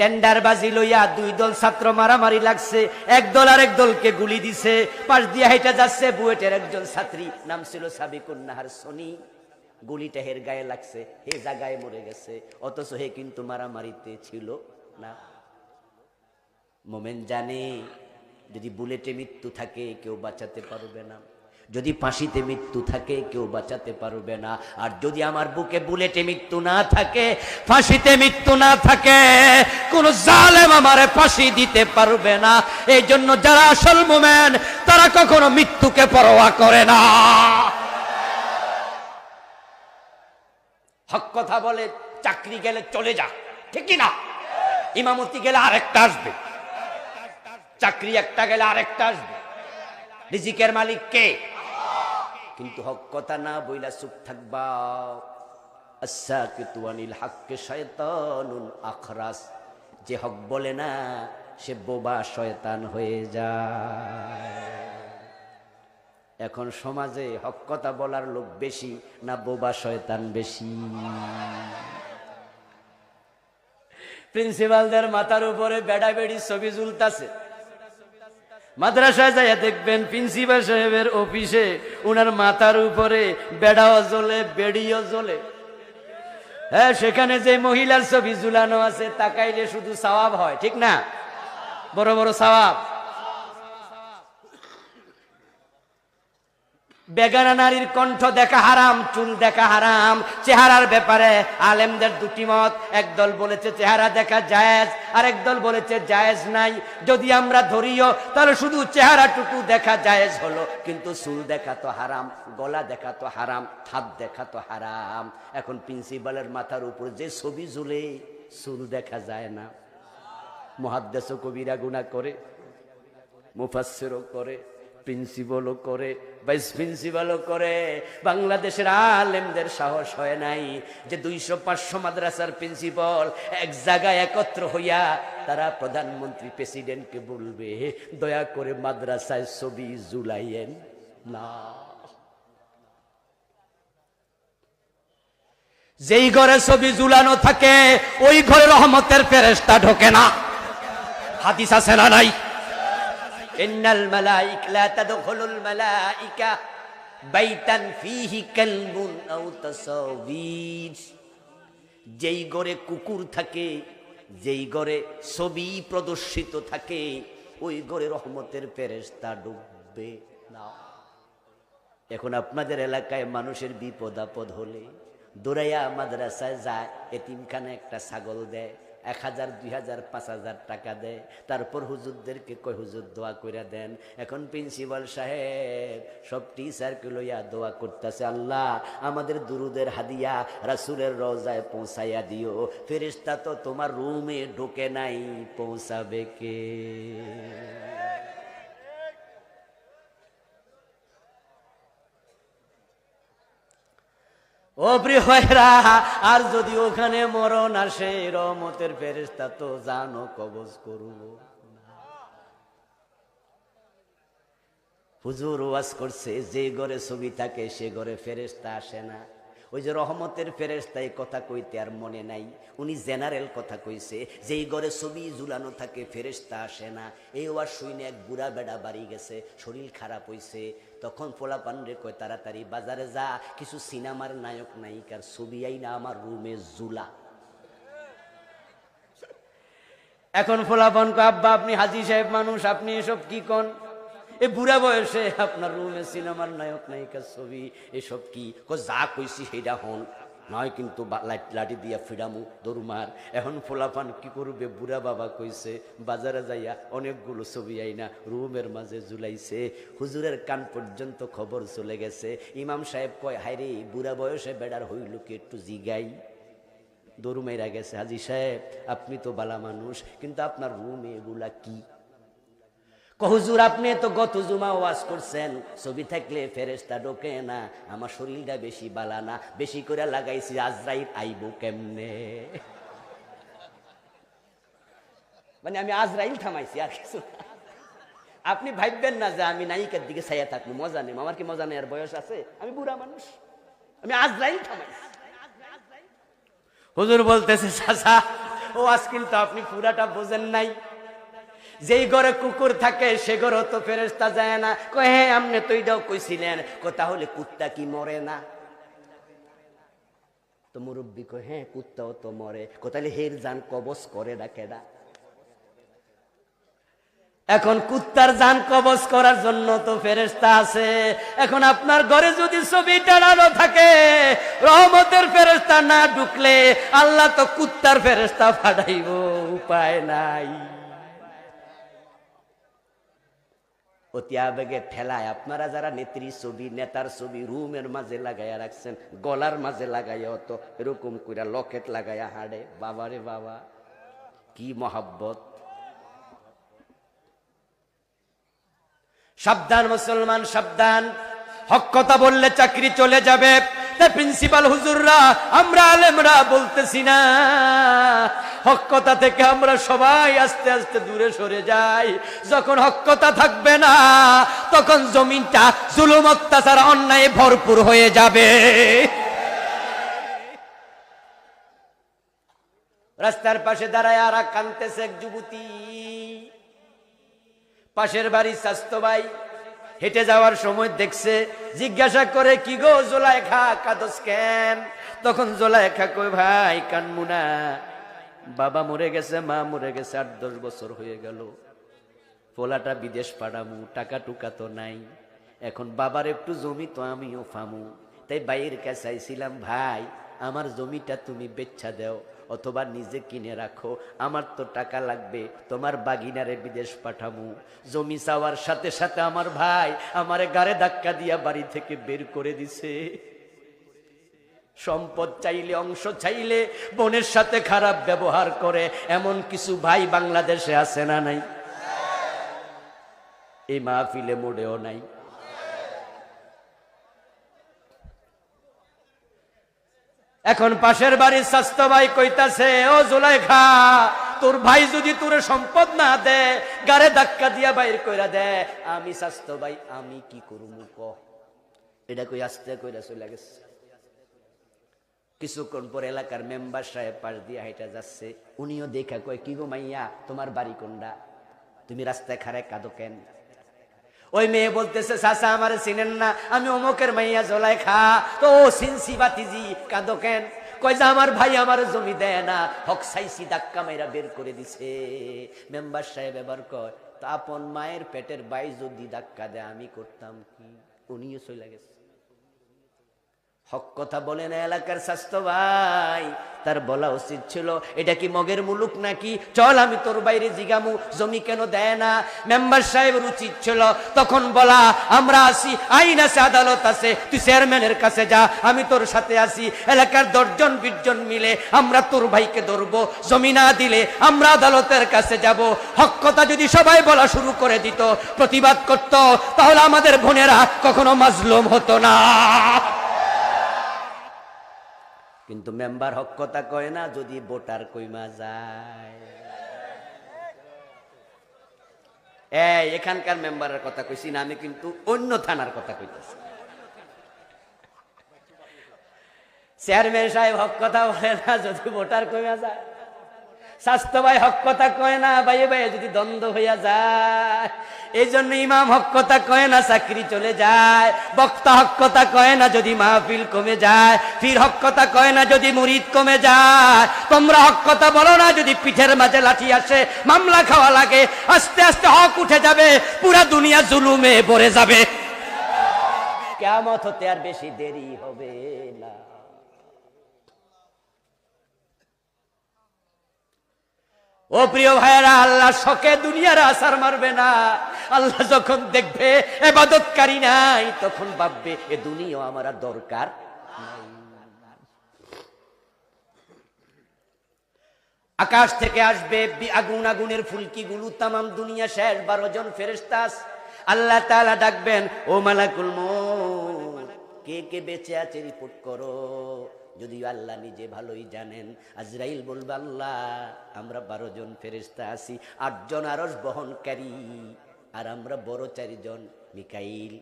টেন্ডারবাজি লইয়া দুই দল ছাত্র মারামারি লাগছে। এক দল আর এক দলকে গুলি দিছে। পাশ দিয়ে হেঁটে যাচ্ছে বুয়েটের একজন ছাত্রী। নাম ছিল সাবিকুন্নাহার সনি। গুলিটা হের গায়ে লাগছে। হে জায়গায় মরে গেছে। অথচ হে কিন্তু মারামারিতে ছিল না। মোমেন জানে, যদি বুলেটে মৃত্যু থাকে, কেউ বাঁচাতে পারবে না। যদি ফাঁসিতে মৃত্যু থাকে, কেউ বাঁচাতে পারবে না। আর যদি আমার বুকে বুলেটে মৃত্যু না থাকে, ফাঁসিতে মৃত্যু না থাকে, কোন জালেম আমারে ফাঁসি দিতে পারবে না। এই জন্য যারা আসল মোমেন, তারা কখনো মৃত্যুকে পরোয়া করে না। হক কথা বলে, চাকরি গেলে চলে যা। ঠিক কি না? ইমামতি গেলে আরেকটা আসবে। চাকরি একটা গেলে আরেকটা আসবে। রিজিকের মালিক কে? কিন্তু হক কথা না বইলা চুপ থাকবা। আনিল হাক্কে শয়তানুন আখরাস। যে হক বলে না, সে বোবা শয়তান হয়ে যায়। এখন সমাজে হক কথা বলার লোক বেশি না বোবা শয়তান বেশি। প্রিন্সিপালদের মাথার উপরে বেড়াবেড়ি ছবি ঝুলতাছে। মাদ্রাসায় যাইয়া দেখবেন প্রিন্সিপাল সাহেবের অফিসে উনার মাথার উপরে বেড়াও জ্বলে, বেড়িও জ্বলে। হ্যাঁ সেখানে যে মহিলার ছবি ঝুলানো আছে, তাকাইলে শুধু সওয়াব হয়, ঠিক না? বড় বড় সওয়াব। বেগানা নারীর কণ্ঠ দেখা হারাম, চুল দেখা হারাম। চেহারার ব্যাপারে আলেমদের দুটি মত, একদল বলেছে চেহারা দেখা জায়েজ আর একদল বলেছে জায়েজ নাই। যদি আমরা ধরিও, তাহলে শুধু চেহারাটুকু দেখা জায়েজ হলো, কিন্তু চুল দেখা তো হারাম, গলা দেখা তো হারাম, হাত দেখা তো হারাম। এখন প্রিন্সিপালের মাথার উপর যে ছবি ঝুলে, চুল দেখা যায় না। মহাদ্দেশ কবিরা গুণা করে মুফাসেরও করে। প্রিন্সিপালও করে ভাইস প্রিন্সিপালও করে। বাংলাদেশের আলেমদের সাহস হয় নাই যে দুইশো পাঁচশো মাদ্রাসার প্রিন্সিপাল এক জায়গায় একত্র হইয়া তারা প্রধানমন্ত্রী প্রেসিডেন্টকে বলবে, দয়া করে মাদ্রাসায় ছবি জুলাইয়েন না। যেই ঘরে ছবি জুলানো থাকে, ওই ঘরে রহমতের ফেরেস্তা ঢোকে না। হাদিস আছে না নাই? ইন্নাল মালাইক, লা তাদখুলুল মালাইকা বাইতান ফিহি কালবুন আও তাসাবির যেই ঘরে কুকুর থাকে, যেই ঘরে ছবি প্রদর্শিত থাকে, ওই ঘরে রহমতের ফেরেস্তা ডুববে। না এখন আপনাদের এলাকায় মানুষের বিপদ আপদ হলে দৌড়াইয়া মাদ্রাসায় যায় এতিমখানে একটা ছাগল দেয় এক হাজার, দুই হাজার, পাঁচ হাজার টাকা দেয়। তারপর হুজুরদেরকে কয়, হুজুর, দোয়া করে দেন। এখন প্রিন্সিপাল সাহেব সব টিচারকে লইয়া দোয়া করতেছে, আল্লাহ, আমাদের দুরুদের হাদিয়া রাসুলের রজায় পৌঁছাইয়া দিও। ফেরিস্তা তো তোমার রুমে ঢোকে নাই, পৌঁছাবে কে? ও ভাইরা আর যদি ওখানে মরণ আসে রমতের ফেরেস্তা তো জানো কবজ করব হুজুর ওয়াজ করছে, যে ঘরে ছবি থাকে, সে ঘরে ফেরেস্তা আসে না। ওই যে রহমতের ফেরেস্তা এই কথা কইতে আর মনে নাই। উনি জেনারেল কথা কইছে, যেই ঘরে ছবি ঝুলানো থাকে ফেরেস্তা আসে না। এই ওয়াজ শুইনে এক বুড়া বেড়া বাড়ি গেছে, শরীর খারাপ হইছে। তখন পোলা পান্ডে কয়, তাড়াতাড়ি বাজারে যা, কিছু সিনেমার নায়ক নায়িকার ছবি আই না আমার রুমে ঝুলা। এখন ফোলাপন কো আব্বা, আপনি হাজি সাহেব মানুষ, আপনি এসব কি কন? এ বুড়া বয়সে আপনার রুমে সিনেমার নায়ক নায়িকার ছবি, এসব কি? কো, যা কইছি সেটা হন। নয় কিন্তু লাঠি দিয়া ফিরামু দরুমার এখন ফোলাপান কি করবে? বুড়া বাবা কইছে, বাজারে যাইয়া অনেকগুলো ছবি আইনা, রুমের মাঝে ঝুলাইছে। হুজুরের কান পর্যন্ত খবর চলে গেছে। ইমাম সাহেব কয়, হায়রে, বুড়া বয়সে বেড়ার হইল কি একটু জিগাই? দরু মেরা গেছে, হাজি সাহেব, আপনি তো বালা মানুষ, কিন্তু আপনার রুমে এগুলা কি? কহুজুর আপনি তো গত জুমা ওয়াজ করছেন। ছবি থাকলে ফেরেস্তা ঢোকে না। আমার শরীরটা বেশি বালা না। বেশি করে লাগাইছি, আজরাইল আইব কেমনে? মানে আমি আজরাইল থামাইছি আর কিছু আপনি ভাববেন না যে আমি নায়িকার দিকে ছাইয়া থাকব, মজা নেই। আমার কি মজা নেই? আর বয়স আছে? আমি বুড়া মানুষ। আমি আজরাইল থামাইছি। হুজুর বলতেছে, চাচা ও আজ কিন্তু আপনি পুরাটা বোঝেন নাই। যেই ঘরে কুকুর থাকে, সে ঘরে তো ফেরেস্তা যায় না। কয় হ্যাঁ আপনি তো এটাও কইছিলেন। কো তাহলে কুত্তা কি মরে না? তো মুরব্বী কয় হ্যাঁ কুত্তাও তো মরে। কো তাহলে হের যান কবচ করে না কেডা? এখন কুত্তার যান কবচ করার জন্য তো ফেরেস্তা আছে। এখন আপনার ঘরে যদি ছবি টানানো থাকে, রহমতের ফেরেস্তা না ঢুকলে আল্লাহ তো কুত্তার ফেরেস্তা ফাটাইব উপায় নাই। অতি আবেগে ঠেলায়। আপনারা যারা নেত্রী ছবি, নেতার ছবি, রুমের মাঝে লাগাইয়া রাখছেন, গলার মাঝে লাগাইয়া অত এরকম কইরা লকেট লাগাইয়া হাড়ে। বাবা রে বাবা, কি মহাব্বত। সাবধান মুসলমান, সাবধান। হক কথা বললে চাকরি চলে যাবে। প্রিন্সিপাল হুজুররা? আমরা আলেমরা বলতেছি না। হক কথা থেকে আমরা সবাই আস্তে আস্তে দূরে সরে যাই। যখন হক কথা থাকবে না, তখন জমিনটা জুলুম, অত্যাচার, অন্যায় ভরপুর হয়ে যাবে। রাস্তার পাশে দাঁড়ায় আর কানতেছে এক যুবতী। পাশের বাড়ির স্বাস্থ্য ভাই হেঁটে যাওয়ার সময় দেখছে, জিজ্ঞাসা করে, কি গো জোলাইখা, কাদস কেন? তখন জোলাইখা কই ভাই কানমুনা বাবা মরে গেছে, মা মরে গেছে, আট দশ বছর হয়ে গেল। পোলাটা বিদেশ পাঠামু, টাকা টুকা তো নাই। এখন বাবার একটু জমি তো আমিও ফামু। তাই বাইরের কাছে আইছিলাম, ভাই, আমার জমিটা তুমি বেচ্ছা দাও। অথবা নিজে কিনে রাখো। আমার তো টাকা লাগবে, তোমার বাগিনারে বিদেশ পাঠামু। জমি চাওয়ার সাথে সাথে আমার ভাই আমারে গাড়ে ধাক্কা দিয়া বাড়ি থেকে বের করে দিছে। সম্পদ চাইলে, অংশ চাইলে, বোনের সাথে খারাপ ব্যবহার করে, এমন কিছু ভাই বাংলাদেশে আছে না নাই? এই মাহফিলে মোড়েও নাই। এখন পাশের বাড়ির স্বাস্থ্য ভাই কইতাছে, ও জুলাইখা, তোর ভাই যদি তোর সম্পদ না দে গারে ধাক্কা দিয়া বাইর কইরা দে। আমি স্বাস্থ্য ভাই, আমি কি করুম ক? এটা কই আস্তে কইরা চলে গেছে। কিছুক্ষণ পর এলাকার মেম্বার সাহেব পাশ দিয়ে হাইটা যাচ্ছে। উনিও দেখা কয়, কি গো মাইয়া, তোমার বাড়ি কোনটা তুমি রাস্তায় খারায় কাঁদো কেন? ওই মেয়ে বলতেছে চাষা আমার চিনেন না, আমি অমুকের মাইয়া জলাই খা। তো ও সিনসি বাতিজি কাঁদো কেন? কয় আমার ভাই আমার জমি দেয় না। হক সাইসি ধাক্কা মাইরা বের করে দিছে। মেম্বার সাহেব এবার কয়, তা আপন মায়ের পেটের বাই যদি ধাক্কা দেয়, আমি করতাম কি? উনিও চলে গেছে। হক কথা বলে না এলাকার স্বাস্থ্য ভাই। তার বলা উচিত ছিল, এটা কি মগের মুলুক নাকি? চল আমি তোর বাইরে জিগামু, জমি কেন দেয় না? মেম্বার সাহেবের উচিত ছিল, তখন বলা, আমরা আসি, আইন আছে, আদালত আছে, তুই চেয়ারম্যানের কাছে যা, আমি তোর সাথে আসি। এলাকার দশজন, বিশজন মিলে আমরা তোর ভাইকে ধরবো, জমি না দিলে আমরা আদালতের কাছে যাব। হক কথা যদি সবাই বলা শুরু করে দিত, প্রতিবাদ করত, তাহলে আমাদের বোনেরা কখনো মাজলুম হতো না। কিন্তু মেম্বার হক কথা কয় না, যদি ভোটার কইমা যায়। এই, এখানকার মেম্বারের কথা কইছি না, আমি কিন্তু অন্য থানার কথা কইতেছি। চেয়ারম্যান সাহেব হক কথা বলে না, যদি ভোটার কইমা যায়। স্বাস্থ্য ভাই হক কথা কয় না ভাইয়ে ভাই, যদি দ্বন্দ্ব হইয়া যায় এই জন্য ইমাম হক কথা কয় না, চাকরি চলে যায়, বক্তা হক কথা কয় না, যদি মাহফিল কমে যায় ফির হক কথা কয় না, যদি মুরিদ কমে যায়, তোমরা হক কথা বলো না, যদি পিঠের মাঝে লাঠি আসে, মামলা খাওয়া লাগে, আস্তে আস্তে হক উঠে যাবে, পুরা দুনিয়া জুলুমে ভরে যাবে। কেমত হতে আর বেশি দেরি হবে না। ও প্রিয় ভাইয়েরা, আল্লাহ শখে দুনিয়ার আসার মারবে না। আল্লাহ যখন দেখবে এবাদতকারী নাই, তখন ভাববে, এ দুনিয়া আমার দরকার আকাশ থেকে আসবে আগুন, আগুনের ফুলকি গুলো তামাম দুনিয়া শেষ। বারো জন ফেরেস্তাস আল্লাহ তাআলা ডাকবেন, ও মালাকুল কে কে বেঁচে আছে? রিপোর্ট করো। যদিও আল্লাহ নিজে ভালোই জানেন। আজরাইল বলবে, আল্লাহ, আমরা বারো জন ফেরেস্তা আছি আটজন আরস বহনকারী, আর আমরা বড় চারিজন মিকাইল,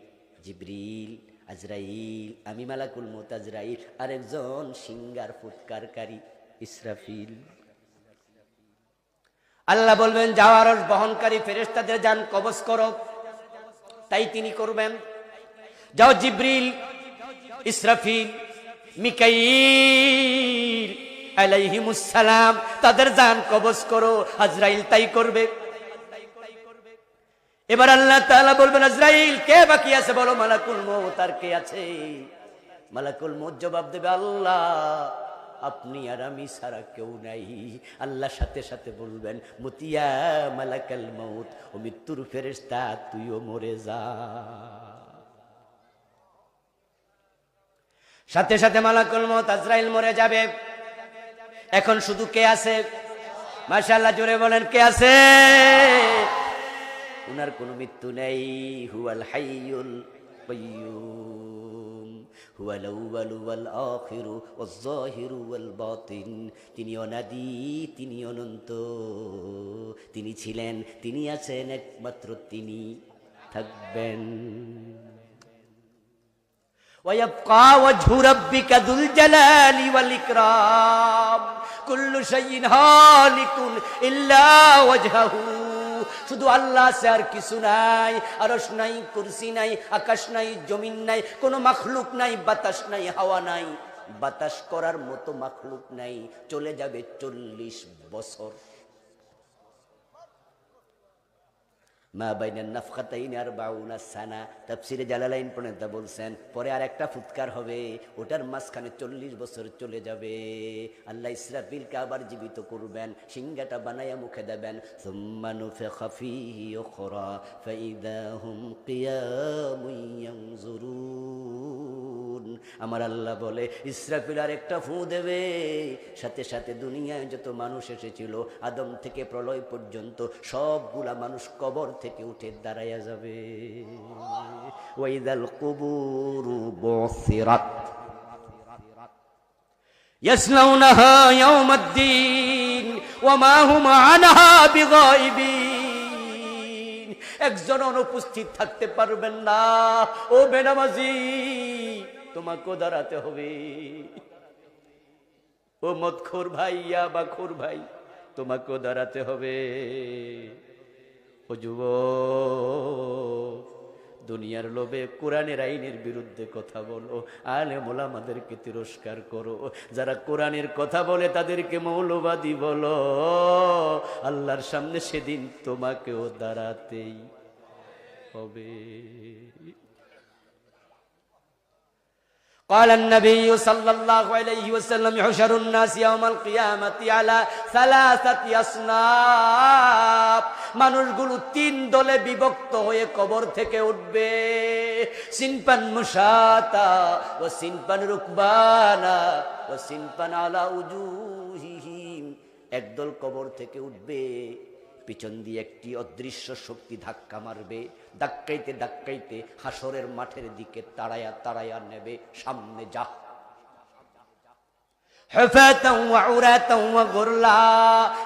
জিব্রিল, আজরাইল, আমি মালাকুল মত আজরাইল, আর একজন সিঙ্গার ফুৎকারকারী ইসরাফিল। আল্লাহ বলবেন যাওয়ার বহনকারী ফেরেশতাদের যান, কবজ করো। তাই তিনি করবেন। যাও জিব্রিল, ইসরাফিল মিকাইল আলাইহিমুসসালাম, তাদের যান কবজ করো, আজরাইল তাই করবে। এবার আল্লাহ তাআলা বলবেন, আজরাইল, কে বাকি আছে বলো? মালাকুল মউত, আর কে আছে? মালাকুল মউত জবাব দেবে, আল্লাহ, আপনি আর আমি ছাড়া কেউ নাই। আল্লাহ সাথে সাথে বলবেন, মতিয়া মালাকাল মউত, ও মৃত্যুর ফেরেশতা, তুইও মরে যা। সাথে সাথে মালাকুল মউত আজরাইল মরে যাবে। এখন শুধু কে আছে? মাশাআল্লাহ জোরে বলেন, কে আছে? উনার কোনো মৃত্যু নেই। হুয়াল হাইয়ুল হুয়াল আউয়ালু ওয়াল আখিরু যাহিরু ওয়াল বাতিন। তিনি অনাদি, তিনি অনন্ত। তিনি ছিলেন, তিনি আছেন একমাত্র তিনি। থাকবেন। ويبقى وجه ربك ذو الجلال والإكرام كل شيء هالك إلا وجهه শুধু আল্লাহ আছে আর কিছু নাই আরস নাই কুরসি নাই আকাশ নাই জমিন নাই কোনো মাখলুক নাই বাতাস নাই হাওয়া নাই বাতাস করার মতো মাখলুক নাই চলে যাবে চল্লিশ বছর মা বাইনান নাফখাতাইন আর বাউনা সানা। তাফসিরে জালালাইন পর্যন্ত বলছেন, পরে আর একটা ফুৎকার হবে, ওটার মাঝখানে চল্লিশ বছর চলে যাবে। আল্লাহ ইসরাফিলকে আবার জীবিত করবেন, সিংহাটা বানাইয়া মুখে দেবেন। সুম্মা নুফিখা ফীহি উখরা, ফাইদা হুম কিয়ামুন ইয়ানজুরুন। আমার আল্লাহ বলে, ইসরাফিল আর একটা ফু দেবে। সাথে সাথে দুনিয়ায় যত মানুষ এসেছিল, আদম থেকে প্রলয় পর্যন্ত সবগুলা মানুষ কবর থেকে উঠে দাঁড়াইয়া যাবে। ওয়াইদাল কুবুর বসিরাত। ইয়াসলাউনাহা ইয়াউমাদ্দিন, ওয়া মা হুম আনহা বিগাইবিন একজন অনুপস্থিত থাকতে পারবেন না। ও বেনামাজি তোমাকে দাঁড়াতে হবে। ও মৎখোর ভাইয়া ইয়াবা খোর ভাই, তোমাকেও দাঁড়াতে হবে। ও যুব দুনিয়ার লোভে কোরআনের আইনের বিরুদ্ধে কথা বলো আলে মোলামাদেরকে তিরস্কার করো। যারা কোরআনের কথা বলে তাদেরকে মৌলবাদী বলো। আল্লাহর সামনে সেদিন তোমাকেও দাঁড়াতেই হবে। قال النبي صلى الله عليه وسلم يحشر الناس يوم القيامة على ثلاثة أصناف মানুষগুলো তিন দলে বিভক্ত হয়ে কবর থেকে উঠবে সিনপান মুসাতা ও সিনপান রুকবানা ও সিনপান আলা উজুহিহিম একদল কবর থেকে উঠবে পিছন দিয়ে একটি অদৃশ্য শক্তি ধাক্কা মারবে ধাক্কাইতে ধাক্কাইতে হাসরের মাঠের দিকে তাড়ায়া তাড়ায়া নেবে সামনে যা।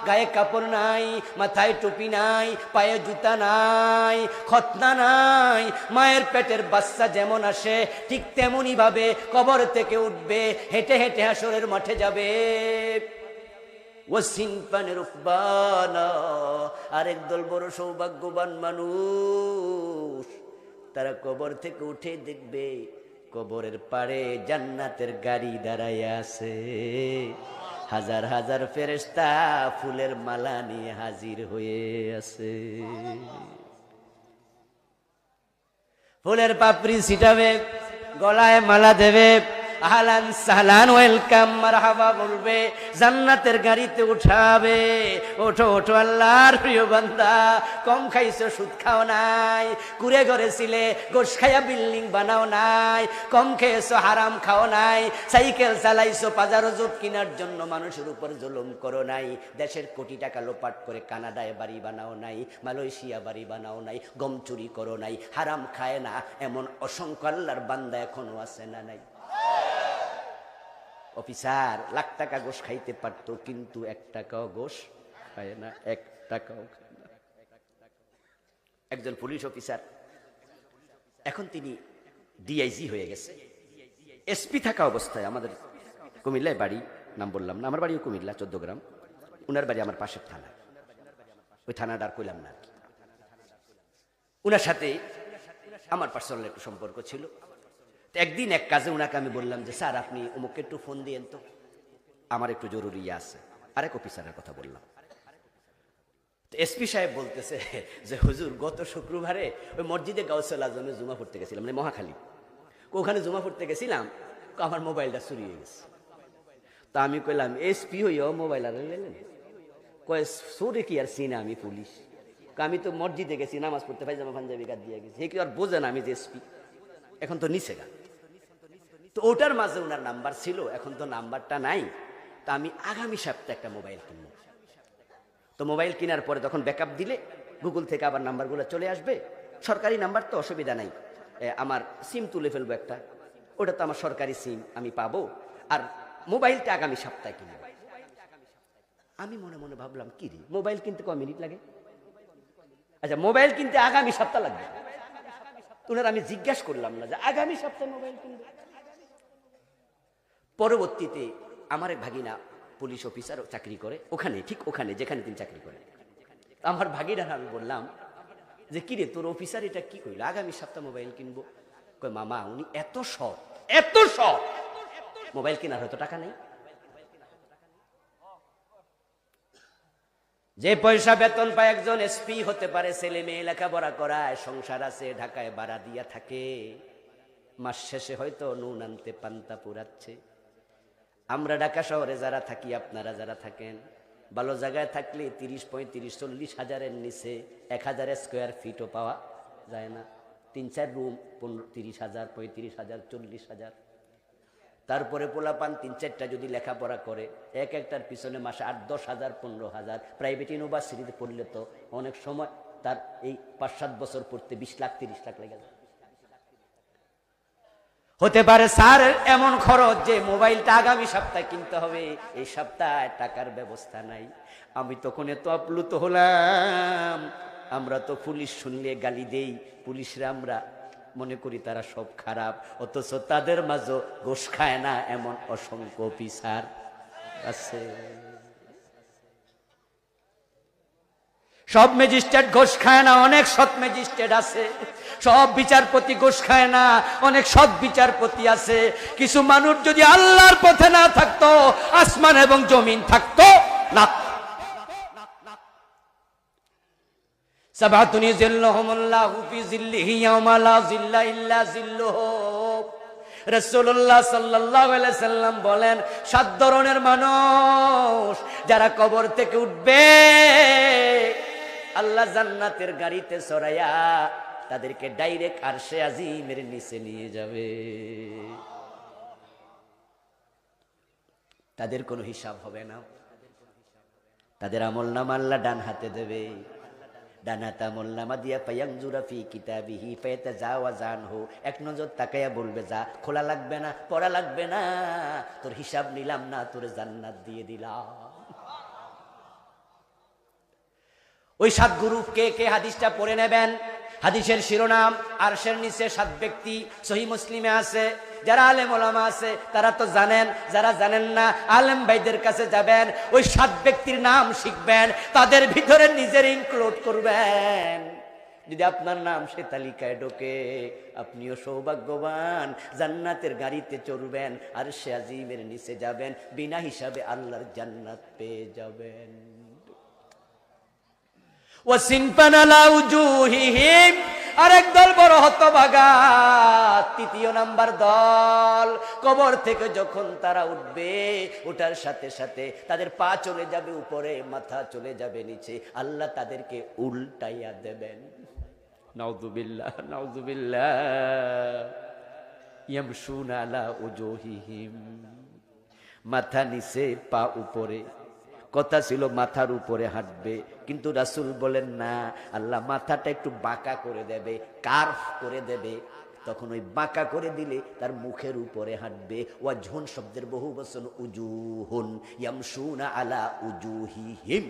গায়ে কাপড় নাই, মাথায় টুপি নাই, পায়ে জুতা নাই, খতনা নাই, মায়ের পেটের বাচ্চা যেমন আসে, ঠিক তেমনই ভাবে কবর থেকে উঠবে, হেঁটে হেঁটে হাসরের মাঠে যাবে। উকবানা আরেক দল বড় সৌভাগ্যবান মানুষ। তারা কবর থেকে উঠে দেখবে কবরের পাড়ে জান্নাতের গাড়ি দাঁড়ায় আছে। হাজার হাজার ফেরেস্তা ফুলের মালা নিয়ে হাজির হয়ে আছে। ফুলের পাপড়ি ছিটাবে, গলায় মালা দেবে। আহলান সাহলান, ওয়েলকাম, মারহাবা বলবে, জান্নাতের গাড়িতে উঠাবে। ওঠো ওঠো আল্লাহর প্রিয় বান্দা, কম খাইছো, সুদ খাও নাই। কুড়ে ঘরে ছিলে গোস খাইয়া বিল্ডিং বানাও নাই। কম খেয়েছো, হারাম খাও নাই। সাইকেল চালাইছো, পাজারো জুট কেনার জন্য মানুষের উপর জুলুম করো নাই। দেশের কোটি টাকা লোপাট করে কানাডায় বাড়ি বানাও নাই, মালয়েশিয়া বাড়ি বানাও নাই, গম চুরি করো নাই, হারাম খায় না, এমন অসংখ্য আল্লাহর বান্দা এখনও আছে না নাই? অফিসার, লাখ টাকা গোশ খাইতে পারত, কিন্তু এক টাকাও গোশ খায় না, এক টাকাও একজন পুলিশ অফিসার, এখন তিনি ডিআইজি হয়ে গেছে। এসপি থাকা অবস্থায় আমাদের কুমিল্লায় বাড়ি, নাম বললাম না, আমার বাড়িও কুমিল্লা, চোদ্দ গ্রাম। উনার বাড়ি আমার পাশের থানা। ওই থানাটার কইলাম না আর কি। উনার সাথে আমার পার্সোনাল একটু সম্পর্ক ছিল। একদিন এক কাজে ওনাকে আমি বললাম যে, স্যার, আপনি অমুককে একটু ফোন দিয়েন তো। আমার একটু জরুরি আছে। আরেক অফিসারের কথা বললাম। এসপি সাহেব বলতেছে যে, হুজুর, গত শুক্রবারে ওই মসজিদে গাউসল আজমে জুমা পড়তে গেছিলাম মানে মহাখালী। ওখানে জুমা পড়তে গেছিলাম আমার মোবাইলটা চুরি হয়ে গেছে। তা আমি কইলাম এসপি হইও মোবাইল আর লেলেন কয়, সোরে কি আর সিনা আমি পুলিশ? আমি তো মসজিদে গেছি, নামাজ পড়তে পাইজামা পাঞ্জাবি গাদ দিয়ে গেছি। হে কি আর বোঝে না আমি যে এসপি এখন তো নিচে গা। তো ওটার মাঝে ওনার নাম্বার ছিল, এখন তো নাম্বারটা নাই। তা আমি আগামী সপ্তাহে একটা মোবাইল কিনবো। তো মোবাইল কেনার পরে তখন ব্যাকআপ দিলে, গুগল থেকে আবার নাম্বারগুলো চলে আসবে। সরকারি নাম্বার তো অসুবিধা নাই। আমার সিম তুলে ফেলব একটা। ওটা তো আমার সরকারি সিম, আমি পাবো। আর মোবাইলটা আগামী সপ্তাহে কিনবো। আমি মনে মনে ভাবলাম, কি রে, মোবাইল কিনতে ক মিনিট লাগে? আচ্ছা মোবাইল কিনতে আগামী সপ্তাহ লাগবে। তোনার আমি জিজ্ঞাসা করলাম না যে, আগামী সপ্তাহে মোবাইল কিনবে? পরবর্তীতে আমার এক ভাগিনা পুলিশ অফিসার চাকরি করে, ওখানে, ঠিক ওখানে, যেখানে তিনি চাকরি করে। আমার ভাগিনার আমি বললাম যে, কিরে, তোর অফিসার এটা কি কইল? আগামী সপ্তাহ মোবাইল কিনবো। কয়, মামা, উনি এত সৎ এত সৎ। মোবাইল কেনার হয়তো টাকা নেই। যে পয়সা বেতন পায় একজন এসপি হতে পারে, ছেলে মেয়ে লেখাপড়া করায়, সংসার আছে, ঢাকায় বাড়া দিয়া থাকে। মাস শেষে হয়তো নুন আনতে পান্তা পুরাচ্ছে আমরা ঢাকা শহরে যারা থাকি, আপনারা যারা থাকেন, ভালো জায়গায় থাকলে তিরিশ, পঁয়ত্রিশ, চল্লিশ হাজারের নিচে এক হাজার স্কোয়ার ফিটও পাওয়া যায় না। তিন, চার রুম পনেরো, তিরিশ হাজার, পঁয়ত্রিশ হাজার, চল্লিশ হাজার। তারপরে পোলাপান তিন, চারটা যদি লেখাপড়া করে, এক একটার পিছনে মাসে আট, দশ হাজার, পনেরো হাজার। প্রাইভেট ইউনিভার্সিটিতে পড়লে তো অনেক সময় তার এই পাঁচ, সাত বছর পড়তে বিশ লাখ, তিরিশ লাখ লেগে যায়। হতে পারে স্যার, এমন খরচ যে মোবাইলটা আগামী সপ্তাহে কিনতে হবে। এই সপ্তাহে টাকার ব্যবস্থা নাই। আমি তখন এত আপ্লুত হলাম। আমরা তো পুলিশ শুনলে গালি দেই। পুলিশরা আমরা মনে করি তারা সব খারাপ। অথচ তাদের মাঝে গোস খায় না এমন অসংখ্য অফিসার আছে। সব ম্যাজিস্ট্রেট ঘোষ খায় না, অনেক সৎ ম্যাজিস্ট্রেট আছে। সব বিচারপতি ঘোষ খায় না, অনেক সৎ বিচারপতি আছে। কিছু মানুষ যদি আল্লাহর পথে না থাকতো, আসমান এবং জমিন থাকতো না। সাবাতুনি সাল্লাম বলেন, সাত ধরনের মানুষ যারা কবর থেকে উঠবে। আল্লাহ জান্নাতের গাড়িতে চড়াইয়া তাদেরকে ডাইরেক্ট আরশে আজিমের নিচে নিয়ে যাবে। তাদের কোনো হিসাব হবে না। তাদের আমল নামা আল্লাহ ডান হাতে দেবে। ডান হাতে আমল নামা দিয়া পাইয়াং জুরাফি কিতাবিহি পেতে যাওয়া জান হো এক নজর তাকাইয়া বলবে, যা, খোলা লাগবে না, পড়া লাগবে না। তোর হিসাব নিলাম না, তোর জান্নাত দিয়ে দিলাম। ওই সাত গুরু কে কে হাদিসটা পড়ে নেবেন? হাদিসের শিরোনাম, আরশের নিচে সাত ব্যক্তি, সহি মুসলিমে আছে, যারা আলেম ওলামা আছে, তারা তো জানেন, যারা জানেন না, আলেম ভাইদের কাছে যাবেন, ওই সাত ব্যক্তির নাম শিখবেন, তাদের ভিতরে নিজের ইনক্লুড করবেন। যদি আপনার নাম সে তালিকায় ঢোকে, আপনিও সৌভাগ্যবান, জান্নাতের গাড়িতে চড়বেন আর সে আজিমের নিচে যাবেন, বিনা হিসাবে আল্লাহর জান্নাত পেয়ে যাবেন। আরেক দল বড় হতভাগা। তৃতীয় নাম্বার দল। কবর থেকে যখন তারা উঠবে ওঠার সাথে সাথে তাদের পা চলে যাবে উপরে, মাথা চলে যাবে নিচে। আল্লাহ তাদেরকে উল্টাইয়া দেবেন। মাথা নিচে, পা উপরে। কথা ছিল মাথার উপরে হাঁটবে। কিন্তু রাসুল বলেন, না, আল্লাহ মাথাটা একটু বাঁকা করে দেবে কার্ফ করে দেবে। তখন ওই বাঁকা করে দিলে তার মুখের উপরে হাঁটবে। ওয়া ঝুন শব্দের বহু বচন, উজুহুন ইয়ামশুনা আলা উজুহিহিম।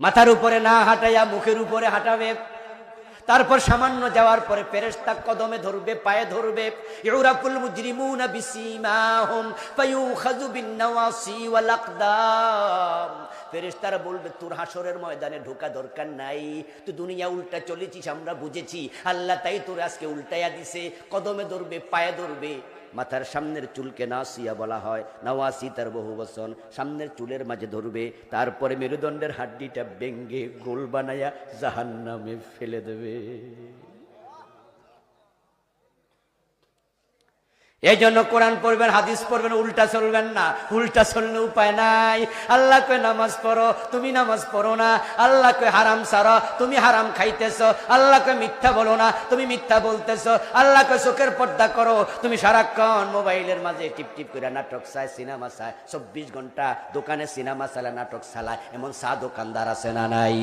মাথার উপরে না হাঁটাইয়া মুখের উপরে হাঁটাবে। তারপর সামান্য যাওয়ার পরে ফেরেশতা কদমে ধরবে, পায়ে ধরবে। ইউরাকুল মুজরিমুনা বিসিমাহুম ফায়ুখাযু বিন নাওয়াসি ওয়াল আকদাম ফেরেশতারা বলবে, তোর হাসরের ময়দানে ঢোকা দরকার নাই। তুই দুনিয়া উল্টা চলেছিস, আমরা বুঝেছি। আল্লাহ তাই তোর আজকে উল্টাইয়া দিছে। কদমে ধরবে, পায়ে ধরবে। মাথার সামনের চুলকে নাসিয়া বলা হয়। নওয়াসি তার বহু বসন সামনের চুলের মাঝে ধরবে। তারপরে মেরুদণ্ডের হাড্ডিটা বেঙ্গে গোল বানায়া জাহান্নামে ফেলে দেবে। এই জন্য কোরআন পড়বেন, হাদিস পড়বেন, উল্টা চলবেন না। উল্টা চললে উপায় নাই। আল্লাহ কয়, নামাজ পড়ো। তুমি নামাজ পড়ো না। আল্লাহ কয়, হারাম সারো তুমি হারাম খাইতেছ। আল্লাহ কয়, মিথ্যা বলো না। তুমি মিথ্যা বলতেছ। আল্লাহ কয়, চোখের পর্দা করো। তুমি সারাক্ষণ মোবাইলের মাঝে টিপ টিপ করে নাটক চায়, সিনেমা চায়। চব্বিশ ঘণ্টা দোকানে সিনেমা চালায় নাটক চালায়। এমন চা দোকানদার আছে না নাই?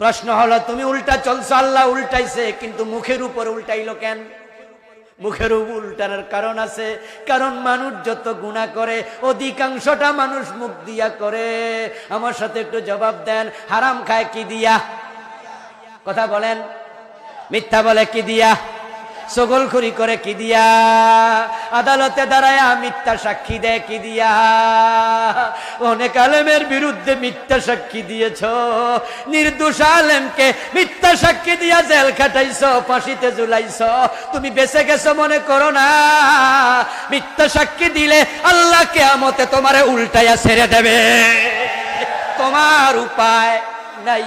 প্রশ্ন হলো, তুমি উল্টা চলছো, আল্লাহ উল্টাইছে, কিন্তু মুখের উপর উল্টাইলো কেন? মুখের উল্টানোর কারণ আছে, কারণ মানুষ যত গুণা করে, অধিকাংশটা মানুষ মুখ দিয়া করে। আমার সাথে একটু জবাব দেন, হারাম খায় কি দিয়া? কথা বলেন, মিথ্যা বলে কি দিয়া? সগলখুরি করে কি দিয়া? আদালতে দাঁড়ায় মিথ্যা সাক্ষী দেয় কি দিয়া? অনেক আলেমের বিরুদ্ধে মিথ্যা সাক্ষী দিয়েছ। নির্দোষ আলেমকে মিথ্যা সাক্ষী দিয়া জেল খাটাইছ, ফাঁসিতে জুলাইছ তুমি বেঁচে গেছো মনে করো না? মিথ্যা সাক্ষী দিলে আল্লাহ কেয়ামতে তোমারে উল্টাইয়া ছেড়ে দেবে। তোমার উপায় নাই।